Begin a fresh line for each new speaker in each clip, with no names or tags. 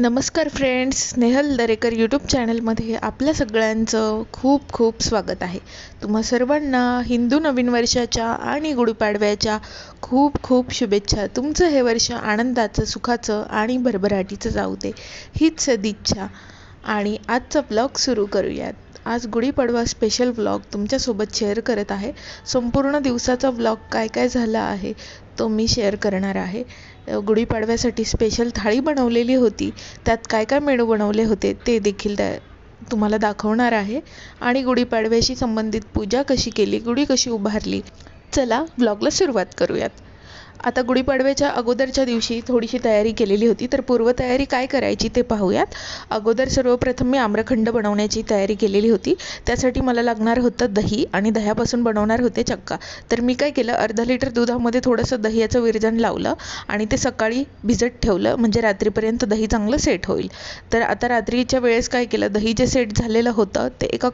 नमस्कार friends Snehal Darekar YouTube चॅनलमध्ये आपल्या सगळ्यांचं खूप खूप स्वागत आहे. तुम्हा सर्वांना हिंदू नवीन वर्षाच्या आणि गुढीपाडव्याच्या खूप खूप शुभेच्छा. तुमचं हे वर्ष आनंदाचं सुखाचं आणि भरभराटीचं जाऊ दे. हीच सदिच्छा. आणि आजचा ब्लॉग सुरू करूयात. आज गुढीपाडवा स्पेशल व्लॉग तुमच्यासोबत शेअर करत आहे. संपूर्ण दिवसाचा व्लॉग काय काय झाला आहे तो मी शेअर करणार आहे. गुढीपाडव्यासाठी स्पेशल थाळी बनवलेली होती. त्यात काय काय मेनू बनवले होते ते देखील त्या तुम्हाला दाखवणार आहे. आणि गुढीपाडव्याशी संबंधित पूजा कशी केली गुढी कशी उभारली चला व्लॉगला सुरुवात करूयात. आता गुढीपाडव्याच्या अगोदरच्या दिवशी थोडीशी तयारी केलेली होती तर पूर्वतयारी काय करायची ते पाहूयात. अगोदर सर्वप्रथम मी आम्रखंड बनवण्याची तयारी केलेली होती. त्यासाठी मला लागणार होतं दही आणि दह्यापासून बनवणार होते चक्का. तर मी काय केलं अर्धा लिटर दुधामध्ये थोडंसं दह्याचं विरजण लावलं आणि ते सकाळी भिजत ठेवलं म्हणजे रात्रीपर्यंत दही चांगलं सेट होईल. तर आता रात्रीच्या वेळेस काय केलं दही जे सेट झालेलं होतं ते एका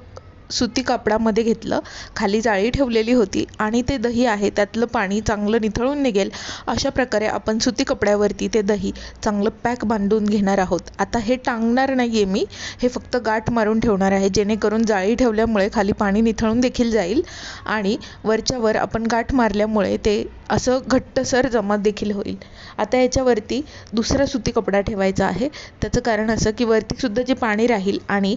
सुती कापडामध्ये घेतलं. खाली जाळी ठेवलेली होती आणि ते दही आहे त्यातलं पाणी चांगलं निथळून निघेल. अशा प्रकारे आपण सुती कपड्यावरती ते दही चांगलं पॅक बांधून घेणार आहोत. आता हे टांगणार नाही आहे मी हे फक्त गाठ मारून ठेवणार आहे जेणेकरून जाळी ठेवल्यामुळे खाली पाणी निथळून देखील जाईल आणि वरच्या वर आपण गाठ मारल्यामुळे ते असं घट्टसर जमा देखील होईल. आता याच्यावरती दुसरा सुती कपडा ठेवायचा आहे. त्याचं कारण असं की वरतीसुद्धा जे पाणी राहील आणि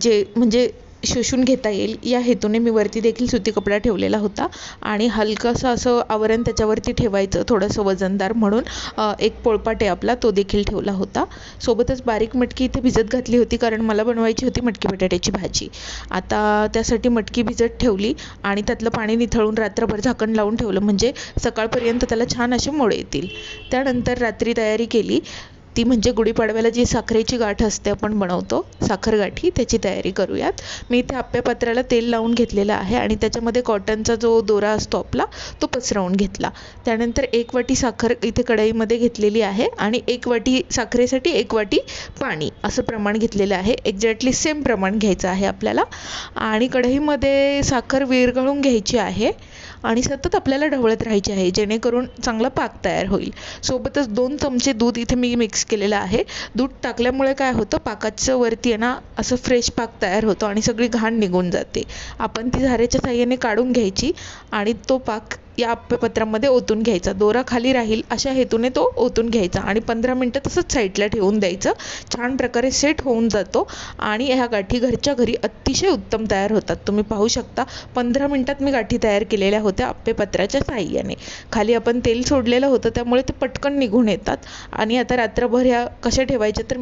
जे म्हणजे शोषून घेता येईल. या हेतूने मी वरती देखील सुती कपडा ठेवलेला होता. आणि हलकंसं असं आवरण त्याच्यावरती ठेवायचं थोडंसं वजनदार म्हणून. एक पोळपाट आहे आपला तो देखील ठेवला होता. सोबतच बारीक मटकी इथे भिजत घातली होती कारण मला बनवायची होती मटकी बटाट्याची भाजी. आता त्यासाठी मटकी भिजत ठेवली आणि त्यातलं पाणी निथळून रात्रभर झाकण लावून ठेवलं. म्हणजे सकाळपर्यंत त्याला छान असे मोड येतील. त्यानंतर रात्री तयारी केली. ती म्हणजे गुढीपाडव्याला जी साखरेची गाठ असते आपण बनवतो साखर गाठी त्याची तयारी करूयात. मी इथे आप्यापात्राला तेल लावून घेतलेलं आहे आणि त्याच्यामध्ये कॉटनचा जो दोरा असतो आपला तो पसरवून घेतला. त्यानंतर एक वाटी साखर इथे कढईमध्ये घेतलेली आहे आणि एक वाटी साखरेसाठी एक वाटी पाणी असं प्रमाण घेतलेलं आहे. एक्झॅक्टली सेम प्रमाण घ्यायचं आहे आपल्याला. आणि कढईमध्ये साखर विरघळून घ्यायची आहे. आणि सतत आपल्याला ढवळत राहायची आहे जेणेकरून चांगला पाक तयार होईल. सोबतच दोन चमचे दूध इथे मी मिक्स केलेलं आहे. दूध टाकल्यामुळे काय होतं पाकाचं वरती आहे ना असं फ्रेश पाक तयार होतो आणि सगळी घाण निघून जाते. आपण ती झाऱ्याच्या साह्याने काढून घ्यायची आणि तो पाक या आप्यपत्रामध्ये ओतून घ्यायचा. दोरा खाली राहील अशा हेतूने तो ओतून घ्यायचा आणि पंधरा मिनटं तसंच साईडला ठेवून द्यायचं. छान प्रकारे सेट होऊन जातो आणि ह्या गाठी घरच्या घरी अतिशय उत्तम तयार होतात. तुम्ही पाहू शकता पंधरा मिनटात मी गाठी तयार केलेल्या होत्या आप्यपत्राच्या साह्याने. खाली आपण तेल सोडलेलं होतं त्यामुळे ते पटकन निघून येतात. आणि आता रात्रभर ह्या कशा ठेवायच्या तर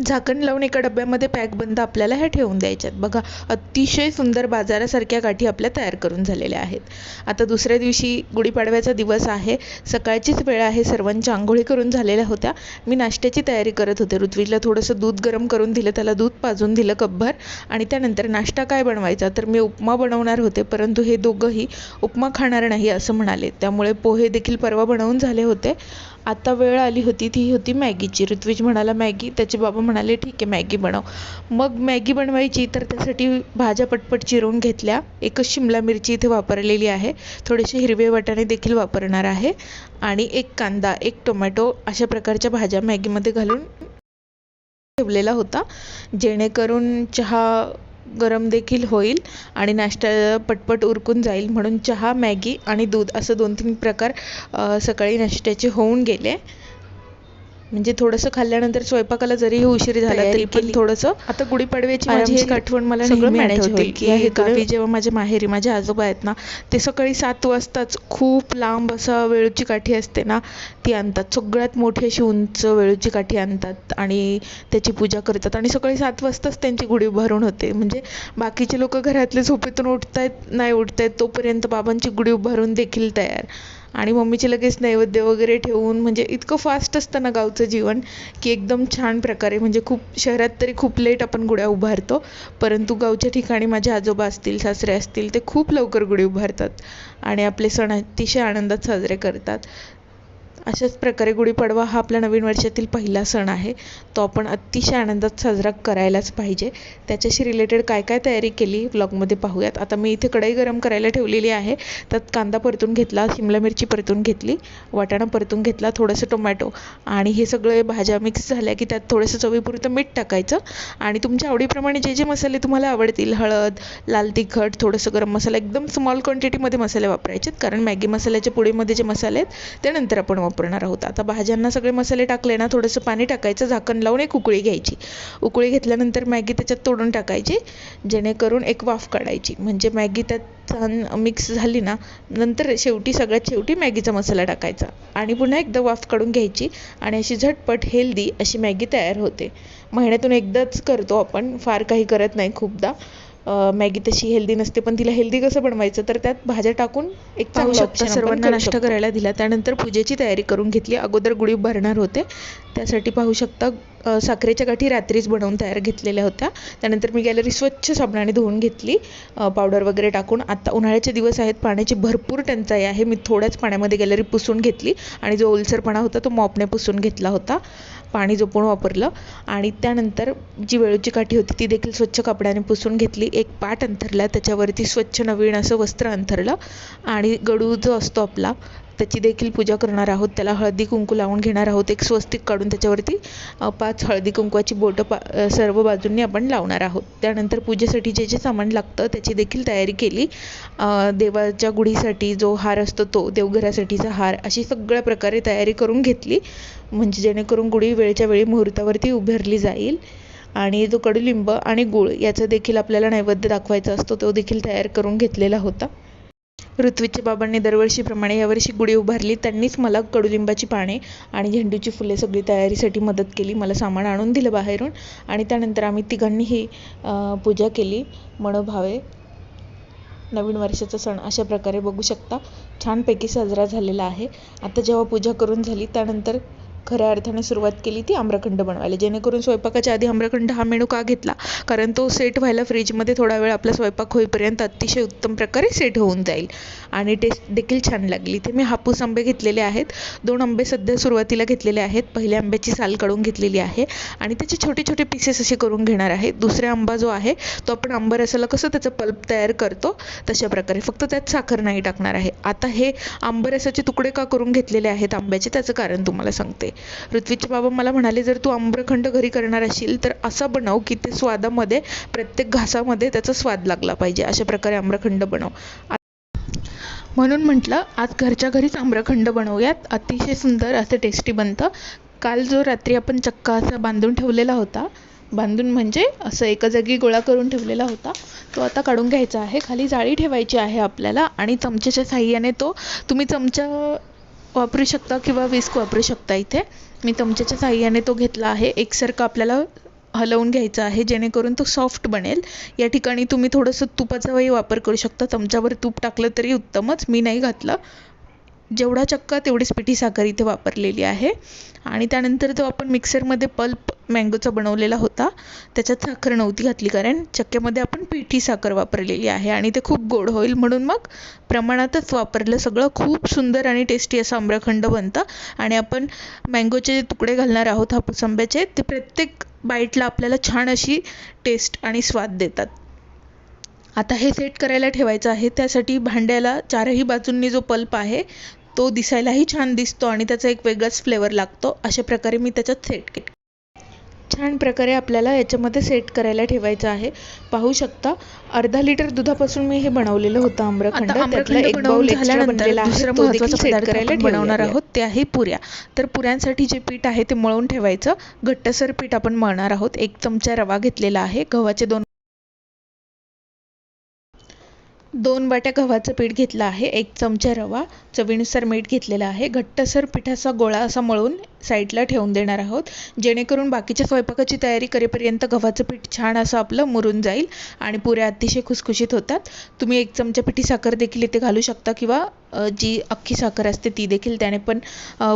झाकण लावून एका डब्यामध्ये पॅक बंद आपल्याला ह्या ठेवून द्यायच्यात. बघा अतिशय सुंदर बाजारासारख्या गाठी आपल्या तयार करून झालेल्या आहेत. आता दुसऱ्या दिवशी गुढीपाडव्याचा दिवस आहे. सकाळचीच वेळ आहे. सर्वांच्या आंघोळी करून झालेल्या होत्या. मी नाश्त्याची तयारी करत होते. ऋत्विजला थोडंसं दूध गरम करून दिलं. त्याला दूध पाजून दिलं कपभर आणि त्यानंतर नाश्ता काय बनवायचा? तर मी उपमा बनवणार होते. परंतु हे दोघंही उपमा खाणार नाही असं म्हणाले. त्यामुळे पोहे देखील परवा बनवून झाले होते. आता वेळ आली होती ती होती मॅगीची. ऋत्विज म्हणाला मॅगी. त्याचे बाबा म्हणाले ठीक आहे मॅगी बनव. मग मॅगी बनवायची तर त्यासाठी भाज्या पटपट चिरून घेतल्या. एकच शिमला मिरची इथे वापरलेली आहे. थोडेसे हिरवे वाटाणे देखील वापरणार आहे. आणि एक कांदा एक टोमॅटो अशा प्रकारच्या भाज्या मॅगीमध्ये घालून ठेवलेला होता. जेणेकरून चहा गरम देखील होईल आणि नाश्ता पटपट उरकून जाईल. म्हणून चहा मॅगी आणि दूध असं दोन तीन प्रकार सकाळी नाश्त्याचे होऊन गेले. म्हणजे थोडंसं खाल्ल्यानंतर स्वयंपाकाला जरीही उशीर झाला तरी पण थोडंसं आता गुढीपाडव्याची माझी एक आठवण मला
सगळं
आठवते
होईल.
की हे गावी जेव्हा माझ्या माहेरी माझे आजोबा आहेत ना ते सकाळी सात वाजताच खूप लांब असा वेळूची काठी असते ना ती आणतात. सगळ्यात मोठी अशी उंच वेळूची काठी आणतात आणि त्याची पूजा करतात. आणि सकाळी सात वाजताच त्यांची गुढी उभारून होते. म्हणजे बाकीचे लोक घरातले झोपेतून उठतायत नाही उठतायत तोपर्यंत बाबांची गुढी उभारून देखील तयार. आणि मम्मीचे लगेच नैवेद्य वगैरे ठेवून म्हणजे इतकं फास्ट असतं ना गावचं जीवन की एकदम छान प्रकारे म्हणजे खूप शहरात तरी खूप लेट आपण गुढ्या उभारतो परंतु गावच्या ठिकाणी माझे आजोबा असतील सासरे असतील ते खूप लवकर गुढी उभारतात आणि आपले सण अतिशय आनंदात साजरे करतात. अशाच प्रकारे गुढीपाडवा हा आपल्या नवीन वर्षातील पहिला सण आहे. तो आपण अतिशय आनंदात साजरा करायलाच पाहिजे. त्याच्याशी रिलेटेड काय काय तयारी केली व्लॉगमध्ये पाहूयात. आता मी इथे कढई गरम करायला ठेवलेली आहे. त्यात कांदा परतून घेतला शिमला मिरची परतून घेतली वाटाणा परतून घेतला थोडंसं टोमॅटो आणि हे सगळे भाज्या मिक्स झाल्या की त्यात थोडंसं चवीपुरतं मीठ टाकायचं. आणि तुमच्या आवडीप्रमाणे जे जे मसाले तुम्हाला आवडतील हळद लाल तिखट थोडंसं गरम मसाला एकदम स्मॉल क्वांटिटीमध्ये मसाले वापरायचे कारण मॅगी मसाल्याच्या पुडीमध्ये जे मसाले आहेत ते नंतर आपण वापरणार आहोत. आता भाज्यांना सगळे मसाले टाकले ना थोडंसं पाणी टाकायचं झाकण लावून एक उकळी घ्यायची. उकळी घेतल्यानंतर मॅगी त्याच्यात तोडून टाकायची जेणेकरून एक वाफ काढायची. म्हणजे मॅगी त्यात छान मिक्स झाली ना नंतर शेवटी सगळ्यात शेवटी मॅगीचा मसाला टाकायचा. आणि पुन्हा एकदा वाफ काढून घ्यायची आणि अशी झटपट हेल्दी अशी मॅगी तयार होते. महिन्यातून एकदाच करतो आपण फार काही करत नाही खूपदा. मॅगी तशी हेल्दी नसते पण तिला हेल्दी कसं बनवायचं? तर त्यात भाज्या टाकून एक चांगला आपण
सर्वांना नाश्ता. करायला
दिला. त्यानंतर पूजेची तयारी करून घेतली. अगोदर गुढी भरणार होते. त्यासाठी पाहू शकता साखरेच्या गाठी रात्रीच बनवून तयार घेतलेल्या होत्या. त्यानंतर मी गॅलरी स्वच्छ साबणाने धुवून घेतली. पावडर वगैरे टाकून. आता उन्हाळ्याचे दिवस आहेत. पाण्याची भरपूर टंचाई आहे. मी थोड्याच पाण्यामध्ये गॅलरी पुसून घेतली. आणि जो ओलसरपणा होता तो मॉपने पुसून घेतला होता. पाणी जपून वापरलं आणि त्यानंतर जी वेळूची काठी होती ती देखील स्वच्छ कपड्याने पुसून घेतली. एक पाट अंथरला त्याच्यावरती स्वच्छ नवीन असं वस्त्र अंथरलं आणि गडू जो असतो आपला त्याची देखील पूजा करणार आहोत. त्याला हळदी कुंकू लावून घेणार आहोत. एक स्वस्तिक काढून त्याच्यावरती पाच हळदी कुंकवाची बोटं पा सर्व बाजूंनी आपण लावणार आहोत. त्यानंतर पूजेसाठी जे जे सामान लागतं त्याची देखील तयारी केली. देवाच्या गुढीसाठी जो हार असतो तो देवघरासाठीचा हार अशी सगळ्या प्रकारे तयारी करून घेतली. म्हणजे जेणेकरून गुढी वेळच्या वेळी मुहूर्तावरती उभारली जाईल. आणि जो कडुलिंब आणि गूळ याचा देखील आपल्याला नैवेद्य दाखवायचा असतो तो देखील तयार करून घेतलेला होता. ऋत्विजच्या बाबांनी दरवर्षीप्रमाणे यावर्षी गुढी उभारली. त्यांनीच मला कडुलिंबाची पाने आणि झेंडूची फुले सगळी तयारीसाठी मदत केली. मला सामान आणून दिलं बाहेरून आणि त्यानंतर आम्ही तिघांनीही पूजा केली. मनोभावे नवीन वर्षाचा सण अशा प्रकारे बघू शकता. छानपैकी साजरा झालेला आहे. आता जेव्हा पूजा करून झाली त्यानंतर खऱ्या अर्थाने सुरुवात केली ती आम्रखंड बनवायला. जेणेकरून स्वयंपाकाच्या आधी आम्रखंड हा मेनू का घेतला? कारण तो सेट व्हायला फ्रीजमध्ये थोडा वेळ आपला स्वयंपाक होईपर्यंत अतिशय उत्तम प्रकारे सेट होऊन जाईल. आणि टेस्ट देखील छान लागली. इथे मी हापूस आंबे घेतलेले आहेत. दोन आंबे सध्या सुरुवातीला घेतलेले आहेत. पहिल्या आंब्याची साल काढून घेतलेली आहे. आणि त्याचे छोटे छोटे पीसेस असे करून घेणार आहे. दुसरा आंबा जो आहे तो आपण आंबा रसाला कसं त्याचं पल्प तयार करतो तशा प्रकारे. फक्त त्यात साखर नाही टाकणार आहे. आता हे आंबरसाचे तुकडे का करून घेतलेले आहेत आंब्याचे? त्याचं कारण तुम्हाला सांगते. ऋत्विजचे बाबा मला म्हणाले जर तू आम्रखंड घरी करणार असशील तर असा बनव की ते स्वादामध्ये प्रत्येक घासामध्ये त्याचा स्वाद लागला पाहिजे. अशा प्रकारे आम्रखंड बनव. म्हणून म्हटलं आज घरच्या घरीच आम्रखंड बनवूयात. अतिशय सुंदर असं टेस्टी बनतं. काल जो रात्री आपण चक्का असा बांधून ठेवलेला होता बांधून म्हणजे असं एका जागी गोळा करून ठेवलेला होता तो आता काढून घ्यायचा आहे. खाली जाळी ठेवायची आहे आपल्याला आणि चमच्याच्या साह्याने तो तुम्ही चमचा वापरू शकता किंवा विस्क वापरू शकता इथे. मी चमच्याच्या साह्याने तो घेतला आहे. एकसारखं आपल्याला हलवून घ्यायचा आहे जेणेकरून तो सॉफ्ट बनेल. या ठिकाणी तुम्ही थोडंसं तुपाचाही वापर करू शकता. चमच्यावर तूप टाकलं तरी उत्तमच. मी नाही घातलं. जेवढा चक्का तेवढीच पिठी साखर इथे वापरलेली आहे. आणि त्यानंतर जो आपण मिक्सरमध्ये पल्प मँगोचा बनवलेला होता त्याच्यात साखर नव्हती घातली कारण चक्क्यामध्ये आपण पिठी साखर वापरलेली आहे आणि ते खूप गोड होईल म्हणून मग प्रमाणातच वापरलं. सगळं खूप सुंदर आणि टेस्टी असं आम्रखंड बनतं. आणि आपण मँगोचे जे तुकडे घालणार आहोत हापूस आंब्याचे ते प्रत्येक बाईटला आपल्याला छान अशी टेस्ट आणि स्वाद देतात. आता हे सेट करायला ठेवायचं आहे. त्यासाठी भांड्याला चारही बाजूंनी जो पल्प आहे तो दिसायलाही छान दिसतो आणि त्याचा एक वेगळाच फ्लेवर लागतो. अशा प्रकारे मी त्याच्यात सेट केले. छान प्रकारे आपल्याला याच्यामध्ये सेट करायला ठेवायचं आहे. पाहू शकता अर्धा लिटर दुधापासून मी हे बनवलेलं होतं आम्रखंड. त्यातला एक बाउल
झाल्यानंतर
बनलेला आहे.
दुसरा
तो देखील
महत्त्वाचा
सेट करायला
बनवणार. आहोत.
ते आहे पुऱ्या. तर पुऱ्यांसाठी जे पीठ आहे ते मळून ठेवायचं. घट्टसर पीठ आपण मळणार आहोत. एक चमचा रवा घेतलेला आहे. गव्हाचे दोन दोन वाट्या गव्हाचं पीठ घेतलं आहे एक चमचा रवा चवीनुसार मीठ घेतलेलं आहे घट्टसर पिठाचा गोळा असा मळून साईडला ठेवून देणार आहोत. जेणेकरून बाकीच्या स्वयंपाकाची तयारी करेपर्यंत गव्हाचं पीठ छान असं आपलं मुरून जाईल आणि पुऱ्या अतिशय खुसखुशीत होतात. तुम्ही एक चमचा पिठी साखर देखील इथे घालू शकता किंवा जी अख्खी साखर असते ती देखील त्याने पण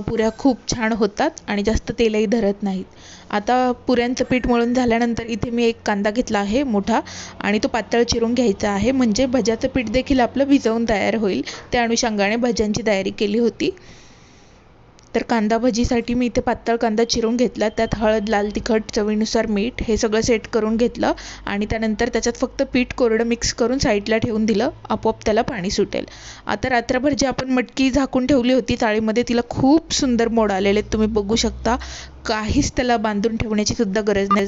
पुऱ्या खूप छान होतात आणि जास्त तेलही धरत नाहीत. आता पुऱ्यांचं पीठ मळून झाल्यानंतर इथे मी एक कांदा घेतला आहे मोठा आणि तो पातळ चिरून घ्यायचा आहे. म्हणजे भज्याचं पीठ देखील आपलं भिजवून तयार होईल. त्या अनुषंगाने भज्यांची तयारी केली होती. तर कांदा भजीसाठी मी इथे पातळ कांदा चिरून घेतला. त्यात हळद लाल तिखट चवीनुसार मीठ हे सगळं सेट करून घेतलं आणि त्यानंतर त्याच्यात फक्त पीठ कोरडं मिक्स करून साईडला ठेवून दिलं. आपोआप त्याला पाणी सुटेल. आता रात्रभर जी आपण मटकी झाकून ठेवली होती चाळीमध्ये तिला खूप सुंदर मोड आलेले आहेत. तुम्ही बघू शकता. काहीच त्याला बांधून ठेवण्याची सुद्धा गरज नाही.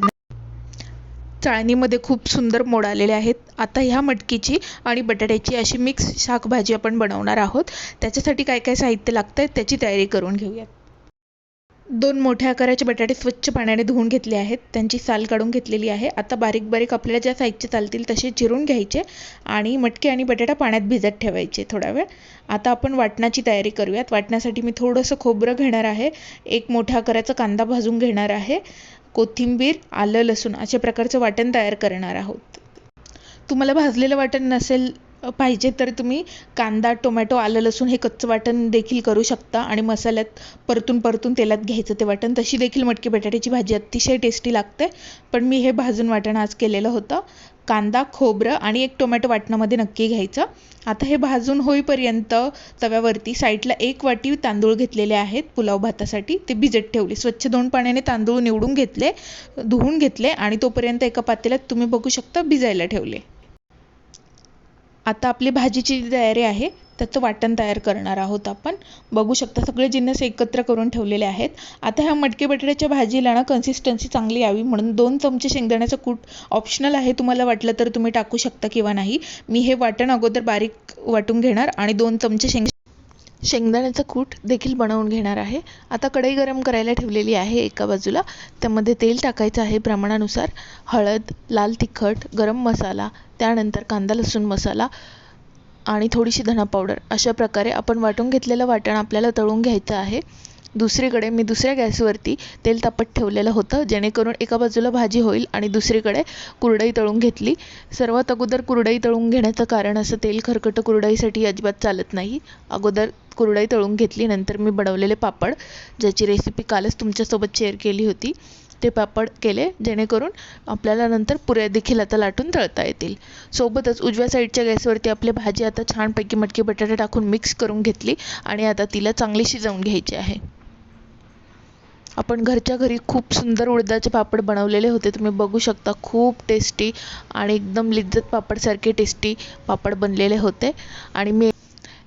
चाळणीमध्ये खूप सुंदर मोड आलेले आहेत. आता ह्या मटकीची आणि बटाट्याची अशी मिक्स शाकभाजी आपण बनवणार आहोत. त्याच्यासाठी काय काय साहित्य लागतं आहे त्याची तयारी करून घेऊयात. दोन मोठ्या आकाराचे बटाटे स्वच्छ पाण्याने धुवून घेतले आहेत. त्यांची साल काढून घेतलेली आहे. आता बारीक बारीक आपल्याला ज्या साईजचे चालतील तसे चिरून घ्यायचे आणि मटके आणि बटाटा पाण्यात भिजत ठेवायचे थोडा वेळ. आता आपण वाटणाची तयारी करूयात. वाटण्यासाठी मी थोडंसं खोबरं घेणार आहे. एक मोठ्या आकाराचा कांदा भाजून घेणार आहे. कोथिंबीर आलं लसूण अशा प्रकारचं वाटण तयार करणार आहोत. तुम्हाला भाजलेलं वाटण नसेल पाहिजे तर तुम्ही कांदा टोमॅटो आलं लसूण हे कच्चं वाटण देखील करू शकता आणि मसाल्यात परतून परतून तेलात घ्यायचं ते वाटण. तशी देखील मटकी बटाट्याची भाजी अतिशय टेस्टी लागते. पण मी हे भाजून वाटण आज केलेलं होतं. कांदा खोबरं आणि एक टोमॅटो वाटणामध्ये नक्की घ्यायचं. आता हे भाजून होईपर्यंत तव्यावरती साईडला एक वाटी तांदूळ घेतलेले आहेत पुलाव भातासाठी. ते भिजत ठेवले. स्वच्छ दोन पाण्याने तांदूळ निवडून घेतले धुवून घेतले आणि तोपर्यंत एका पातेल्यात तुम्ही बघू शकता भिजायला ठेवले. आता आपली भाजीची जी तयारी आहे त्याचं वाटण तयार करणार आहोत आपण. बघू शकता सगळे जिन्नस एकत्र करून ठेवलेले आहेत. आता ह्या मटकी बटाट्याच्या भाजीला ना कन्सिस्टन्सी चांगली यावी म्हणून दोन चमचे शेंगदाण्याचं कूट ऑप्शनल आहे तुम्हाला वाटलं तर तुम्ही टाकू शकता किंवा नाही. मी हे वाटण अगोदर बारीक वाटून घेणार आणि दोन चमचे शेंग शेंगदाण्याचं कूट देखील बनवून घेणार आहे. आता कढई गरम करायला ठेवलेली आहे एका बाजूला. त्यामध्ये तेल टाकायचं आहे प्रमाणानुसार. हळद लाल तिखट गरम मसाला त्यानंतर कांदा लसूण मसाला आणि थोडीशी धना पावडर. अशा प्रकारे आपण वाटून घेतलेलं वाटण आपल्याला तळून घ्यायचं आहे. दुसरीकडे मी दुसऱ्या गॅसवरती तेल तापत ठेवलेलं होतं जेणेकरून एका बाजूला भाजी होईल आणि दुसरीकडे कुरडई तळून घेतली. सर्वात अगोदर कुरडई तळून घेण्याचं कारण असं तेल खरकटं कुरडईसाठी अजिबात चालत नाही. अगोदर कुरडई तळून घेतली नंतर मी बनवलेले पापड ज्याची रेसिपी कालच तुमच्यासोबत शेअर केली होती ते पापड केले जेणेकरून आपल्याला नंतर पुऱ्या देखील आता लाटून तळता येतील. सोबतच उजव्या साईडच्या गॅसवरती आपली भाजी आता छानपैकी मटकी बटाटा टाकून मिक्स करून घेतली आणि आता तिला चांगली शिजवून घ्यायची आहे. आपण घरच्या घरी खूप सुंदर उडदाचे पापड बनवलेले होते. तुम्ही बघू शकता खूप टेस्टी आणि एकदम लिज्जत पापडसारखे टेस्टी पापड बनलेले होते. आणि मी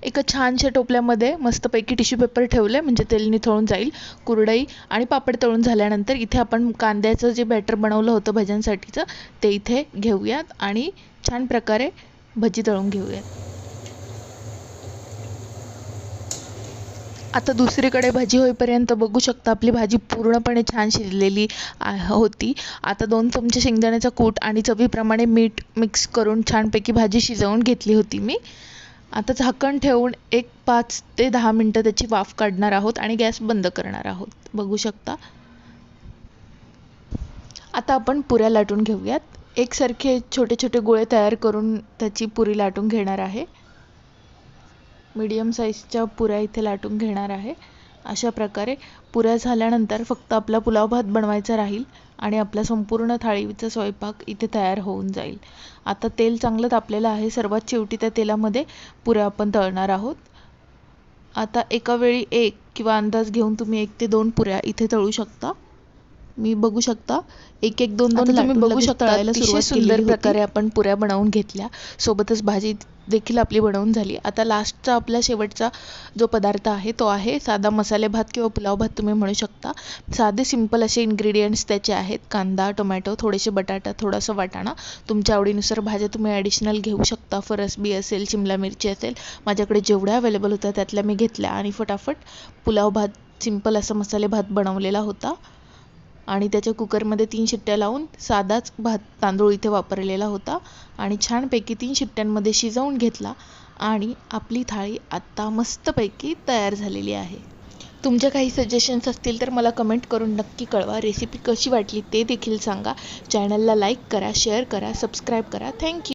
एका छानशा टोपल्यामध्ये मस्तपैकी टिश्यू पेपर ठेवले म्हणजे तेल निथळून जाईल कुरडई आणि पापड तळून झाल्यानंतर इथे आपण कांद्याचं जे बॅटर बनवलं होतं भज्यांसाठीचं ते इथे घेऊयात आणि छान प्रकारे भजी तळून घेऊयात. आता दुसरीकडे भाजी होईपर्यंत बघू शकता आपली भाजी पूर्णपणे छान शिजलेली होती. आता दोन चमचे शेंगदाण्याचा कूट आणि चवीप्रमाणे मीठ मिक्स करून छानपैकी भाजी शिजवून घेतली होती मी. आता झाकण ठेवून एक पाच ते दहा मिनटं त्याची वाफ काढणार आहोत आणि गॅस बंद करणार आहोत. बघू शकता. आता आपण पुऱ्या लाटून घेऊयात. एकसारखे छोटे छोटे गोळे तयार करून त्याची पुरी लाटून घेणार आहे. मीडियम साईजच्या पुऱ्या इथे लाटून घेणार आहे. अशा प्रकारे पुऱ्या झाल्यानंतर फक्त आपला पुलाव भात बनवायचा राहील आणि आपला संपूर्ण थाळीचा स्वयंपाक इथे तयार होऊन जाईल. आता तेल चांगलं तापलेलं आहे. सर्वात शेवटी त्या तेलामध्ये पुऱ्या आपण तळणार आहोत. आता एका वेळी एक किंवा अंदाज घेऊन तुम्ही एक ते दोन पुऱ्या इथे तळू शकता. मी बघू शकता. एक एक दोन दोन तुम्ही बघू शकता अतिशय सुंदर प्रकारे आपण पुऱ्या बनवून घेतल्या. सोबतच भाजी देखील आपली बनवून झाली. आता लास्टचा आपला शेवटचा जो पदार्थ आहे तो आहे साधा मसाले भात किंवा पुलाव भात तुम्ही म्हणू शकता. साधे सिंपल असे इन्ग्रेडियंट्स त्याचे आहेत. कांदा टोमॅटो थोडेसे बटाटा थोडासा वाटाणा. तुमच्या आवडीनुसार भाज्या तुम्ही ॲडिशनल घेऊ शकता. फरसबी असेल शिमला मिरची असेल. माझ्याकडे जेवढ्या अवेलेबल होत्या त्यातल्या मी घेतल्या. आणि फटाफट पुलाव भात सिंपल असा मसाले भात बनवलेला होता. आणि त्याच्या कुकरमध्ये तीन शिट्ट्या लावून साधाच भात तांदूळ इथे वापरलेला होता. आणि छानपैकी तीन शिट्ट्यांमध्ये शिजवून घेतला आणि आपली थाळी आत्ता मस्तपैकी तयार झालेली आहे. तुमच्या काही सजेशन्स असतील तर मला कमेंट करून नक्की कळवा. रेसिपी कशी वाटली ते देखील सांगा. चॅनलला लाईक करा शेअर करा सबस्क्राईब करा. थँक्यू